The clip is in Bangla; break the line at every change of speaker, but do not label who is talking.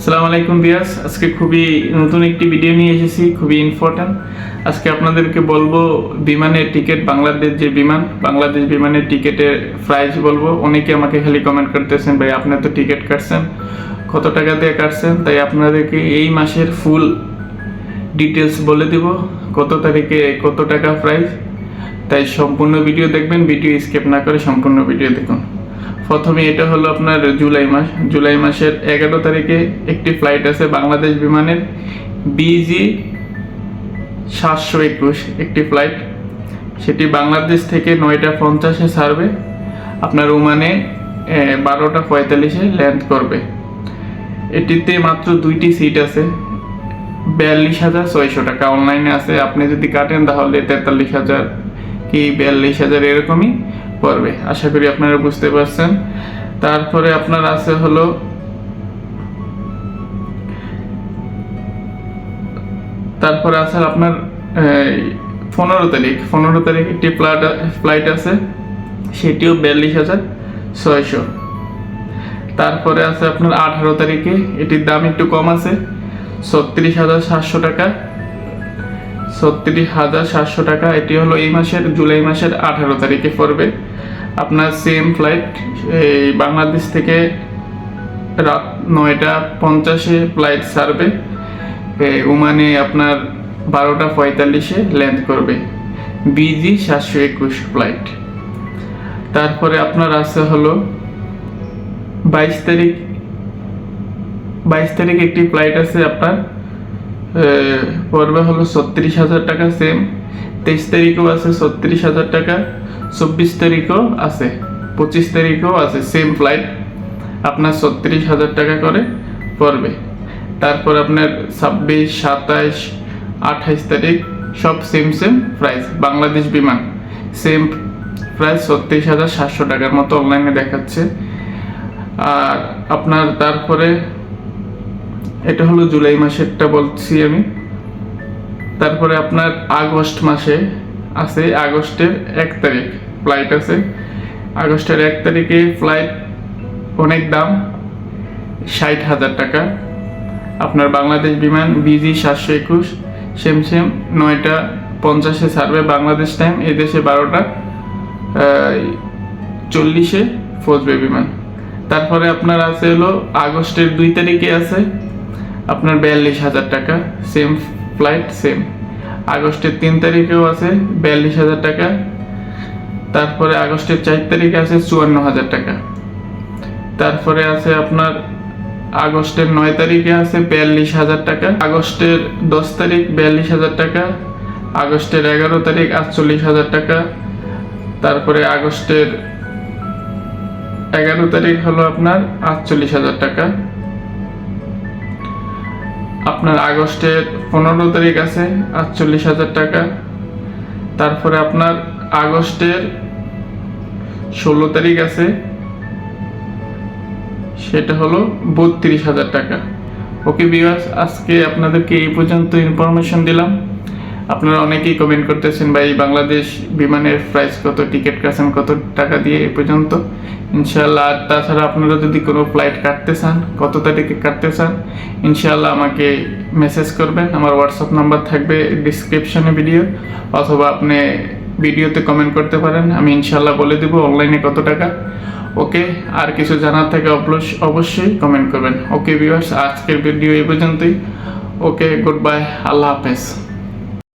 আসসালামু আলাইকুম বিয়াস আজকে খুবই নতুন একটি ভিডিও নিয়ে এসেছি, খুবই ইম্পর্ট্যান্ট আজকে আপনাদেরকে বলব, বিমানের টিকিট বাংলাদেশ যে বিমান, বাংলাদেশ বিমানের টিকিটের প্রাইস বলব। অনেকে আমাকে খালি কমেন্ট করতেছেন, ভাই, আপনি তো টিকিট কাটছেন, কত টাকা দিয়ে কাটছেন? তাই আপনাদেরকে এই মাসের ফুল ডিটেলস বলে দিব, কত তারিখে কত টাকা প্রাইস তাই সম্পূর্ণ ভিডিও দেখবেন ভিডিও স্কিপ না করে সম্পূর্ণ ভিডিও দেখুন। প্রথমে এটা হলো আপনার জুলাই মাস। জুলাই মাসের এগারো তারিখে একটি ফ্লাইট আছে বাংলাদেশ বিমানের বিজি সাতশো একুশ একটি ফ্লাইট সেটি বাংলাদেশ থেকে নয়টা পঞ্চাশে ছাড়বে। আপনার ওমানে বারোটা পঁয়তাল্লিশে ল্যান্ড করবে। এটিতে মাত্র দুইটি সিট আছে। বিয়াল্লিশ হাজার ছয়শো টাকা। অনলাইনে আছে। আপনি যদি কাটেন তাহলে তেতাল্লিশ হাজার কি বিয়াল্লিশ হাজার এরকমই। পড়বে আশা করি আপনারা বুঝতে পারছেন। তারপরে আপনার আছে হলো তারপরে আছে আপনার পনেরো তারিখ। পনেরো তারিখ একটি ফ্লাইট ফ্লাইট আছে। সেটিও বিয়াল্লিশ হাজার ছয়শো। তারপরে আছে আপনার আঠারো তারিখে। এটির দাম একটু কম আছে। ছত্রিশ হাজার সাতশো টাকা। ছত্রিশ হাজার সাতশো টাকা, এটি হলো এই মাসের জুলাই মাসের আঠারো তারিখে পড়বে। আপনার সেম ফ্লাইট এই বাংলাদেশ থেকে রাত নয়টা পঞ্চাশে ফ্লাইট ছাড়বে। ওমানে আপনার বারোটা পঁয়তাল্লিশে ল্যান্ড করবে। বিজি সাতশো একুশ ফ্লাইট তারপরে আপনার আছে হলো বাইশ তারিখ বাইশ তারিখ একটি ফ্লাইট আছে আপনার পড়বে হলো ছত্রিশ হাজার টাকা সেম তেইশ তারিখও আছে ছত্রিশ হাজার টাকা, চব্বিশ তারিখও আছে, পঁচিশ তারিখও আছে সেম ফ্লাইট আপনার ছত্রিশ হাজার টাকা করে পড়বে। তারপর আপনার ছাব্বিশ, সাতাইশ, আঠাইশ তারিখ, সব সেম সেম প্রাইস বাংলাদেশ বিমান। সেম প্রাইস ছত্রিশ হাজার সাতশো টাকার মতো অনলাইনে দেখাচ্ছে। আর আপনার তারপরে এটা হলো জুলাই মাসেরটা বলছি আমি। তারপরে আপনার আগস্ট মাসে আছে, আগস্টের এক তারিখ ফ্লাইট আছে। আগস্টের এক তারিখে ফ্লাইট অনেক দাম, ষাট হাজার টাকা। আপনার বাংলাদেশ বিমান বিজি সাতশো একুশ সেম সেম নয়টা পঞ্চাশে ছাড়বে বাংলাদেশ টাইম এই দেশে বারোটা চল্লিশে পৌঁছবে বিমান। তারপরে আপনার আছে হলো আগস্টের দুই তারিখে আছে আপনার বিয়াল্লিশ হাজার টাকা সেম ফ্লাইট সেম আগস্টের তিন তারিখেও আছে বিয়াল্লিশ হাজার টাকা, তারপরে আগস্টের চার তারিখে আছে চুয়ান্ন হাজার টাকা। তারপরে আছে আপনার আগস্টের নয় তারিখে আছে বিয়াল্লিশ হাজার টাকা, আগস্টের দশ তারিখ বিয়াল্লিশ হাজার টাকা, আগস্টের এগারো তারিখ আটচল্লিশ হাজার টাকা, তারপরে আগস্টের এগারো তারিখ হলো আপনার আটচল্লিশ হাজার টাকা। আপনার আগস্টের পনেরো তারিখ আছে, আটচল্লিশ হাজার টাকা। তারপরে আপনার আগস্টের ষোলো তারিখ আছে, সেটা হলো বত্রিশ হাজার টাকা। ওকে বিভাস আজকে আপনাদেরকে এই পর্যন্ত ইনফরমেশন দিলাম। আপনারা অনেকেই কমেন্ট করতেছেন, ভাই, বাংলাদেশ বিমানের প্রাইস কত? টিকিট কাটছেন কত টাকা দিয়ে এ পর্যন্ত? ইনশাল্লাহ আর তাছাড়া আপনারা যদি কোনো ফ্লাইট কাটতে চান, কত তারিখে কাটতে চান ইনশাল্লাহ আমাকে মেসেজ করবেন। আমার হোয়াটসঅ্যাপ নাম্বার থাকবে ডিসক্রিপশনে ভিডিও অথবা আপনি ভিডিওতে কমেন্ট করতে পারেন। আমি ইনশাল্লাহ বলে দেবো অনলাইনে কত টাকা। ওকে, আর কিছু জানার থাকে অবশ্যই কমেন্ট করবেন। ওকে ভিউয়ার্স আজকের ভিডিও এই পর্যন্তই। ওকে গুড বাই আল্লাহ হাফেজ।